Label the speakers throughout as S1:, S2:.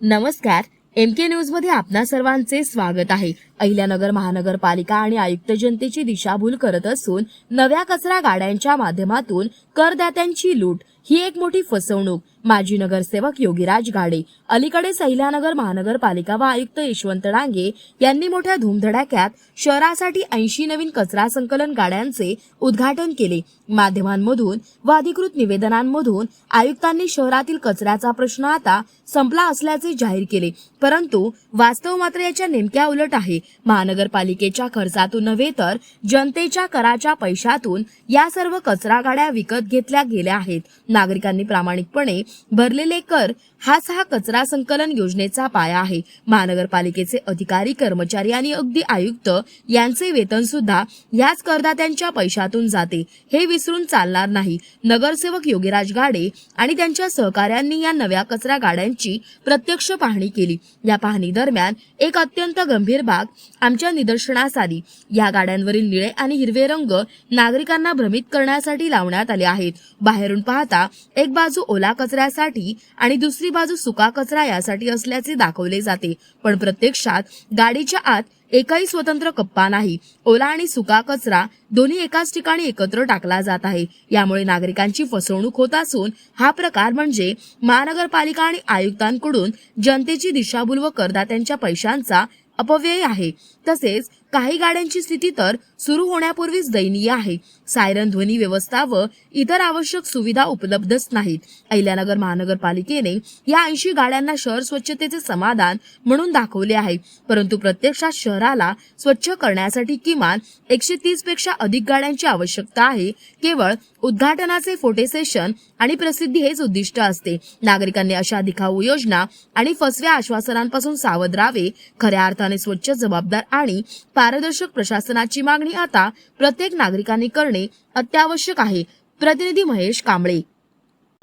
S1: नमस्कार एम के न्यूजमध्ये आपणा सर्वांचे स्वागत आहे. अहिल्यानगर महानगरपालिका आणि आयुक्त जनतेची दिशाभूल करत असून नव्या कचरा गाड्यांच्या माध्यमातून करदात्यांची लूट ही एक मोठी फसवणूक. माजी नगरसेवक योगीराज गाडे अलीकडे सहिल्यानगर महानगरपालिका व आयुक्त यशवंत डांगे यांनी मोठ्या धूमधडाक्यात शहरासाठी ऐंशी नवीन कचरा संकलन गाड्यांचे उद्घाटन केले. माध्यमांमधून व अधिकृत निवेदनांमधून आयुक्तांनी शहरातील कचऱ्याचा प्रश्न आता संपला असल्याचे जाहीर केले. परंतु वास्तव मात्र याच्या नेमक्या उलट आहे. महानगरपालिकेच्या खर्चातून नव्हे तर जनतेच्या कराच्या पैशातून या सर्व कचरा गाड्या विकत घेतल्या गेल्या आहेत. नागरिकांनी प्रामाणिकपणे भरलेले कर हाच हा कचरा संकलन योजनेचा पाया आहे. महानगरपालिकेचे अधिकारी कर्मचारी आणि अगदी आयुक्त यांचे वेतन सुद्धा याच करदात्यांच्या पैशातून जाते. हे विसरून चालणार नाही. नगरसेवक योगीराज गाडे आणि त्यांच्या सहकाऱ्यांनी या नव्या कचरा गाड्यांची प्रत्यक्ष पाहणी केली. या पाहणी दरम्यान एक अत्यंत गंभीर बाब आमच्या निदर्शनास आली या गाड्यांवरील निळे आणि हिरवे रंग नागरिकांना भ्रमित करण्यासाठी लावण्यात आले आहेत. बाहेरून पाहता एक बाजू ओला कचरा कचऱ्यासाठी आणि दुसरी बाजू सुका कचरा यासाठी असल्याचे दाखवले जाते. पण प्रत्यक्षात गाडीच्या आत एकही स्वतंत्र कप्पा नाही. ओला आणि सुका कचरा दोन्ही एकाच ठिकाणी एकत्र टाकला जात आहे. यामुळे नागरिकांची फसवणूक होत असून हा प्रकार म्हणजे महानगरपालिका आणि आयुक्तांकडून जनतेची दिशाभूल व करदात्यांच्या पैशांचा अपव्यय आहे. तसेच काही गाड्यांची स्थिती तर सुरू होण्यापूर्वीच दयनीय आहे. सायरन ध्वनी व्यवस्था व इतर आवश्यक सुविधा उपलब्धच नाहीत. अहिल्यानगर महानगरपालिकेने या ऐंशी गाड्यांना शहर स्वच्छतेचे समाधान म्हणून दाखवले आहे. परंतु प्रत्यक्षात शहराला स्वच्छ करण्यासाठी किमान एकशे तीसपेक्षा अधिक गाड्यांची आवश्यकता आहे. केवळ उद्घाटनाचे फोटे सेशन आणि प्रसिद्धी हेच उद्दिष्ट असते. नागरिकांनी अशा दिखाऊ योजना आणि फसव्या आश्वासनांपासून सावध राहावे. खऱ्या अर्थाने स्वच्छ जबाबदार आणि पारदर्शक प्रशासनाची मागणी आता प्रत्येक नागरिकांनी करणे अत्यावश्यक आहे. प्रतिनिधी महेश कांबळे.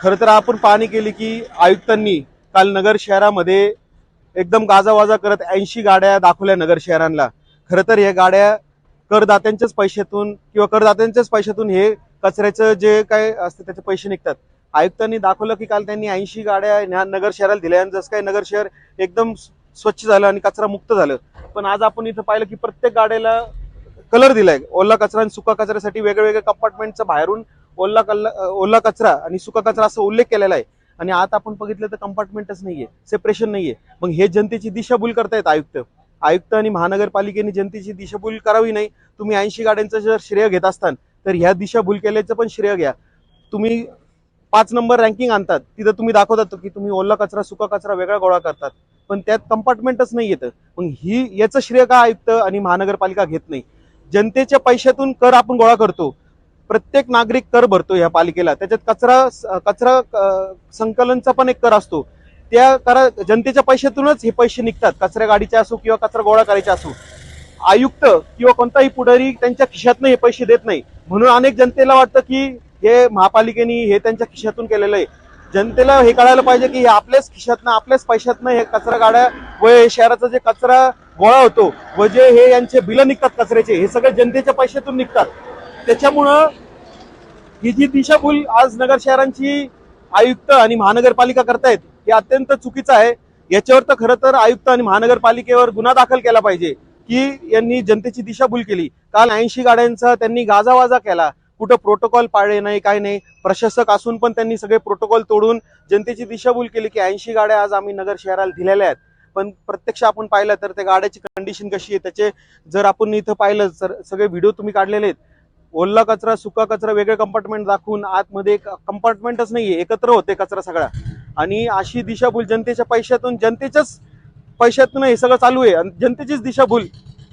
S2: खरं तर आपण पाहणी केली की आयुक्तांनी काल नगर शहरामध्ये एकदम गाजावाजा करत ऐंशी गाड्या दाखवल्या नगर शहरांना. खरं तर या गाड्या करदात्यांच्याच पैशातून किंवा करदात्यांच्याच पैशातून हे कचऱ्याचं जे काय असतं त्याचे पैसे निघतात. आयुक्तांनी दाखवलं की काल त्यांनी ऐंशी गाड्या ह्या नगर शहराला दिल्या आणि जसं काय नगर शहर एकदम स्वच्छ झालं आणि कचरा मुक्त झालं. पण आज आपण इथं पाहिलं की प्रत्येक गाड्याला कलर दिलाय. ओला कचरा आणि सुका कचऱ्यासाठी वेगवेगळ्या कंपार्टमेंटचं बाहेरून ओला कल्ला ओला कचरा आणि सुका कचरा असा उल्लेख केलेला आहे. आणि आता आपण बघितलं तर कंपार्टमेंटच नाहीये सेपरेशन नाहीये. मग हे जनतेची दिशाभूल करतायत आयुक्त. आयुक्त आणि महानगरपालिकेने जनतेची दिशाभूल करावी नाही. तुम्ही ऐंशी गाड्यांचं जर श्रेय घेत असताल तर ह्या दिशाभूल केल्याचं पण श्रेय घ्या. तुम्ही पाच नंबर रँकिंग आणतात. तिथं तुम्ही दाखवतात की तुम्ही ओला कचरा सुका कचरा वेगळा गोळा करतात. पण त्यात कंपार्टमेंटच नाही येतं मग ही याचं श्रेय का आयुक्त आणि महानगरपालिका घेत नाही? जनतेच्या पैशातून कर आपण गोळा करतो. प्रत्येक नागरिक कर भरतो या पालिकेला. त्याच्यात कचरा कचरा संकलनचा पण एक कर असतो. त्या करा जनतेच्या पैशातूनच हे पैसे निघतात. कचऱ्या गाडीचे असो किंवा कचरा गोळा करायचे असो. आयुक्त किंवा कोणताही पुढारी त्यांच्या खिशातनं हे पैसे देत नाही. म्हणून अनेक जनतेला वाटतं की हे महापालिकेने हे त्यांच्या खिशातून केलेलं आहे. जनतेला हे कळायला पाहिजे की हे आपल्याच खिशातनं आपल्याच पैशातनं हे कचरा गाड्या व शहराचा जे कचरा गोळा होतो व जे हे यांचे बिलं निघतात कचऱ्याचे हे सगळे जनतेच्या पैशातून निघतात. त्याच्यामुळं ही जी दिशाभूल आज नगर शहरांची आयुक्त आणि महानगरपालिका करतायत हे अत्यंत चुकीचं आहे. याच्यावर तर खरं तर आयुक्त आणि महानगरपालिकेवर गुन्हा दाखल केला पाहिजे की यांनी जनतेची दिशाभूल केली. काल ऐंशी गाड्यांचा त्यांनी गाजावाजा केला. कुठं प्रोटोकॉल पाळले नाही काय नाही. प्रशासक असून पण त्यांनी सगळे प्रोटोकॉल तोडून जनतेची दिशाभूल केली की ऐंशी गाड्या आज आम्ही नगर शहराला दिलेल्या आहेत. पण प्रत्यक्ष आपण पाहिलं तर त्या गाड्याची कंडिशन कशी आहे त्याचे जर आपण इथं पाहिलं तर सगळे व्हिडिओ तुम्ही काढलेले आहेत. ओल्ला कचरा सुका कचरा वेगळे कंपार्टमेंट दाखवून आतमध्ये एक कंपार्टमेंटच नाहीये एकत्र होते कचरा सगळा. आणि अशी दिशाभूल जनतेच्या पैशातून जनतेच्याच पैशातून हे सगळं चालू आहे. आणि जनतेचीच दिशाभूल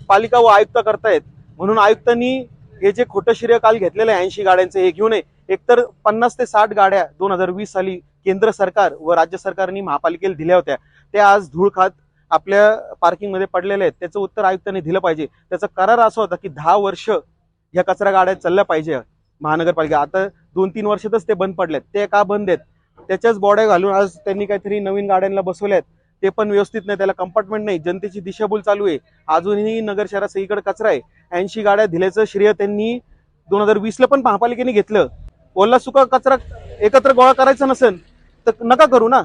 S2: पालिका व आयुक्त करतायत. म्हणून आयुक्तांनी हे जे खोटं श्रेय काल घेतलेलं आहे ऐंशी गाड्यांचं हे घेऊ नये. एकतर पन्नास ते साठ गाड्या दोन हजार वीस साली केंद्र सरकार व राज्य सरकारने महापालिकेला दिल्या होत्या. ते आज धूळ खात आपल्या पार्किंगमध्ये पडलेले आहेत. त्याचं उत्तर आयुक्तांनी दिलं पाहिजे. त्याचा करार असा होता की दहा वर्ष ह्या कचरा गाड्या चालल्या पाहिजे. महानगरपालिका. आता दोन तीन वर्षातच ते बंद पडलेत. ते का बंद आहेत? त्याच्याच बॉड्या घालून आज त्यांनी काहीतरी नवीन गाड्यांना बसवल्या आहेत ते पण व्यवस्थित नाही. त्याला कंपार्टमेंट नाही. जनतेची दिशाभूल चालू आहे. अजूनही नगर शहरात सगळीकडे कचरा आहे. ऐंशी गाड्या दिल्याचं श्रेय त्यांनी दोन हजार वीसला पण महापालिकेने घेतलं. ओला सुका कचरा एकत्र गोळा करायचा नसेल तर नका करू ना.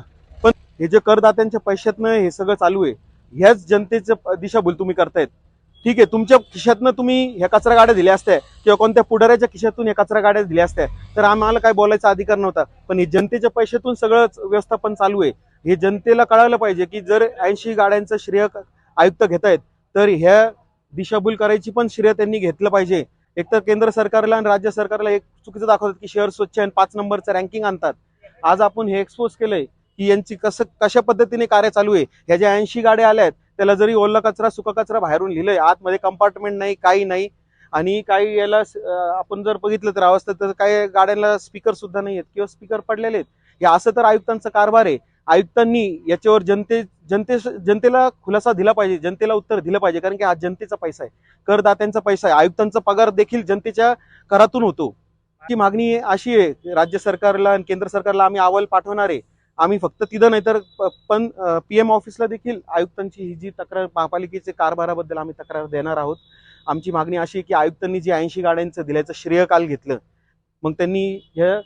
S2: हे जे करदात्यांच्या पैशातनं हे सगळं चालू आहे. ह्याच जनतेचं दिशाभूल तुम्ही करतायत. ठीक आहे तुमच्या खिशातनं तुम्ही ह्या कचरा गाड्या दिल्या असत्या किंवा कोणत्या पुढाऱ्याच्या खिशातून ह्या कचरा गाड्या दिल्या असत्या तर आम्हाला काय बोलायचा अधिकार नव्हता. पण हे जनतेच्या पैशातून सगळंच व्यवस्थापन चालू आहे. हे जनतेला कळायला पाहिजे की जर ऐंशी गाड्यांचं श्रेय आयुक्त घेत आहेत तर ह्या दिशाभूल करायची पण श्रेय त्यांनी घेतलं पाहिजे. एकतर केंद्र सरकारला आणि राज्य सरकारला एक चुकीचं दाखवतात की शहर स्वच्छ आणि पाच नंबरचं रँकिंग आणतात. आज आपण हे एक्सपोज केलंय. की यांची कसं कशा पद्धतीने कार्य चालू आहे? ह्या ज्या ऐंशी गाड्या आल्या आहेत त्याला जरी ओला कचरा सुका कचरा बाहेरून लिहिलंय आतमध्ये कंपार्टमेंट नाही काही नाही. आणि काही याला आपण जर बघितलं तर अवस्था तर काही गाड्यांना स्पीकर सुद्धा नाही आहेत किंवा स्पीकर पडलेले आहेत. हे असं तर आयुक्तांचा कारभार आहे. आयुक्तांनी याच्यावर जनते जनते जनतेला खुलासा दिला पाहिजे जनतेला उत्तर दिलं पाहिजे कारण की हा जनतेचा पैसा आहे. करदात्यांचा पैसा आहे. आयुक्तांचा पगार देखील जनतेच्या करातून होतो. की मागणी अशी आहे राज्य सरकारला आणि केंद्र सरकारला आम्ही अहवाल पाठवणार आहे. आम्ही फक्त तिथं नाही तर पण पण पीएम ऑफिसला देखील आयुक्तांची ही जी तक्रार महापालिकेचे कारभाराबद्दल आम्ही तक्रार देणार आहोत. आमची मागणी अशी आहे की आयुक्तांनी जी ऐंशी गाड्यांचं दिल्याचं श्रेय काल घेतलं मग त्यांनी ह्या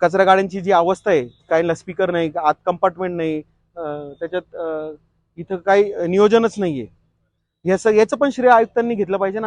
S2: कचरा गाड्यांची जी अवस्था आहे काहींना स्पीकर नाही आत कंपार्टमेंट नाही त्याच्यात इथं काही नियोजनच नाहीये. याचं याचं पण श्रेय आयुक्तांनी घेतलं पाहिजे ना.